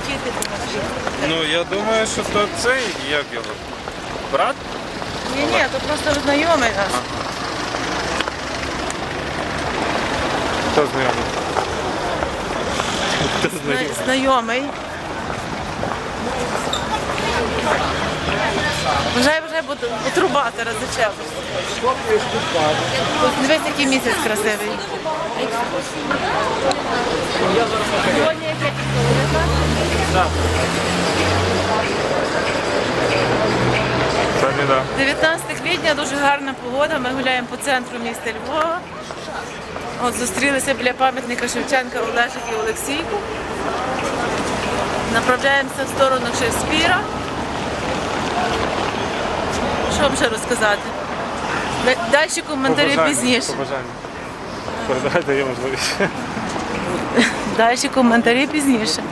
який ти думаєш? Ну я думаю, що то цей, як його? Брат? Ні, ні, то просто знайомий наш. Хто знайомий? Хто Зна- Знайомий. Вже вже труба зараз зачепиш. Дивись, який місяць красивий. Знаєш? Сьогодні так. 19 квітня дуже гарна погода. Ми гуляємо по центру міста Львова. От зустрілися біля пам'ятника Шевченка Олежик і Олексійку. Направляємося в сторону Шекспіра. Що вам ще розказати? Далі коментарі пізніше. Побажання. Передайте є можливість. Далі коментарі пізніше.